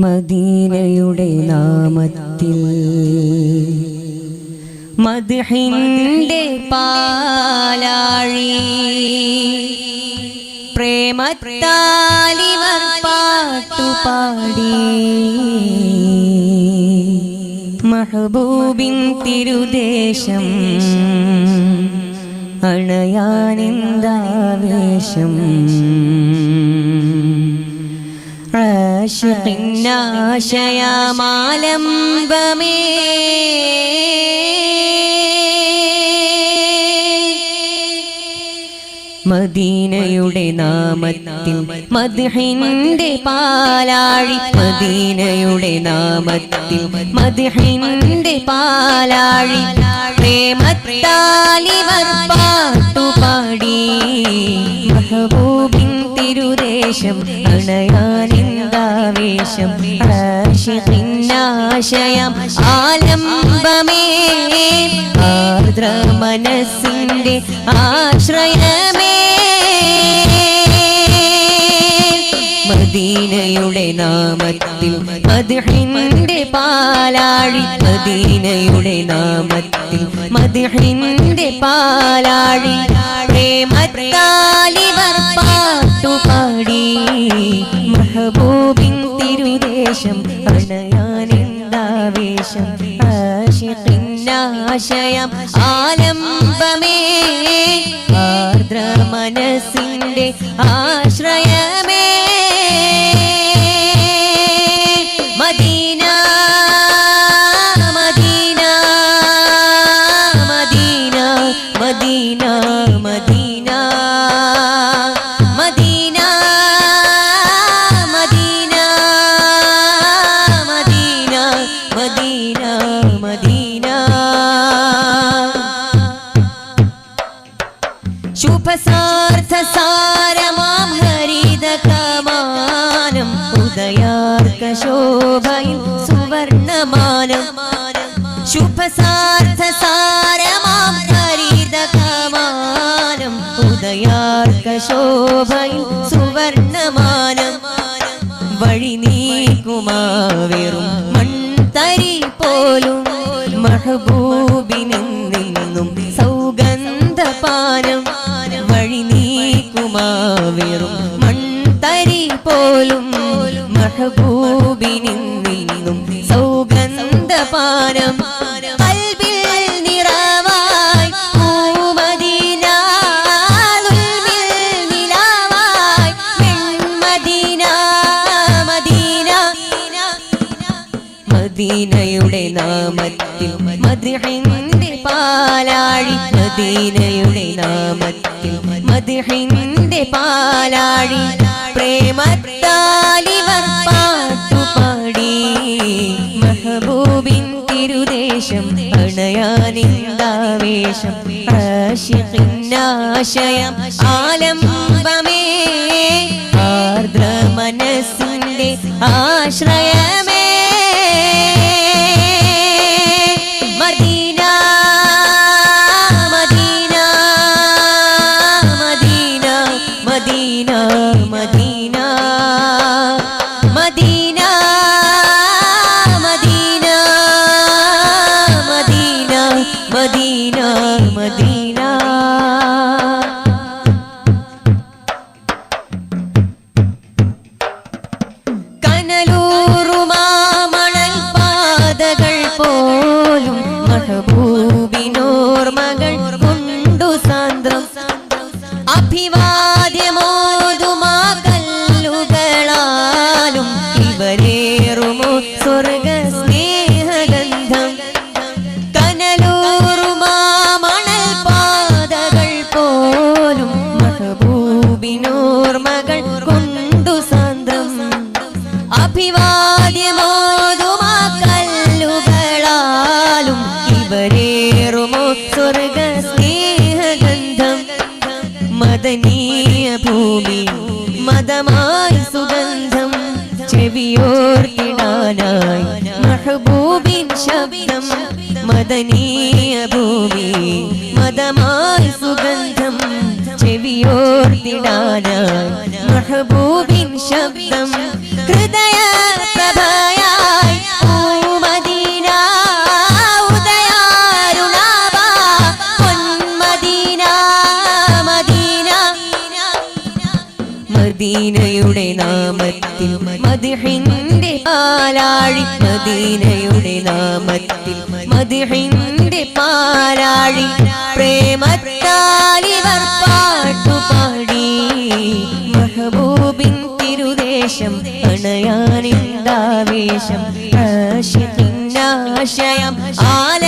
മദീനയുടെ നാമത്തിൽ. മദ്ഹിന്റെ പാലാഴി. പ്രേമത്താലിവർ പാട്ടുപാടി മഹബൂബിൻ തിരുദേശം. അണയാനെന്താവേശം മദീനയുടെ നാമത്തിൽ മദ്ഹിന്റെ പാലാഴി. മദീനയുടെ നാമത്തിൽ മദ്ഹിന്റെ പാലാഴി. പ്രേമത്താലിവർ പാട്ടുപാടി മഹബൂബിൻ തിരുദേശം അണയാനെന്താവേശം ആശിഖിന്നാശയം ആലംബമേ ആർദ്ര മനസ്സിന്റെ ആശ്രയമേ. മദീനയുടെ നാമത്തിൽ മദ്ഹിന്റെ പാലാഴി മദീനയുടെ നാമത്തിൽ മദ്ഹിന്റെ പാലാഴി പ്രേമത്താലിവർ പാട്ടുപാടി. മഹബൂബിൻ തിരുദേശം പ്രണയാനിന്ദാവേശം ആശയം ആലംബമേ ആർദ്ര മനസ്സിന്റെ ആശ്രയമേ. സുവർണമാനം ശുഭസാർത്ഥ സാരമാം ഹരിത കമാനം ഉദയാർക്ക ശോഭയിൽ സുവർണമാനം വഴി സൗഗന്ധപാനം. വഴി നീക്കുമാവേറും മൺതരി സമ്മാനം മദീനയുടെ നാമത്തിൽ മദ്ഹിന്റെ പാലാഴി മദീനയുടെ നാമത്തിൽ മദ്ഹിന്റെ പാലാഴി. പ്രേമത്താലിവ ആവേശം ആശയം ആലംബമേ ആർദ്ര മനസ്സിന്റെ ആശ്ര পাবো ഇവരേറുമോ സ്വർഗ സ്നേഹഗന്ധം മദനീയ ഭൂമി മതമായി സുഗന്ധം. ചെവിയോർത്തിടാനായി മഹബൂബിൻ ശബ്ദം. മദനീയ ഭൂമി മതമായി സുഗന്ധം. ചെവിയോർത്തിടാനായി മഹബൂബിൻ ശബ്ദം. ഹൃദയ പ്രഭ മദീനയുടെ നാമത്തിൽ മദിഹിന്റെ പാലാഴി മദീനയുടെ നാമത്തിൽ മദിഹിന്റെ പാലാഴി പ്രേമത്താലിവർ പാട്ടുപാടി. മഹബൂബിൻ തിരുദേശം അണയാനിന്ദാവേശം ആശയം ആലംബമേ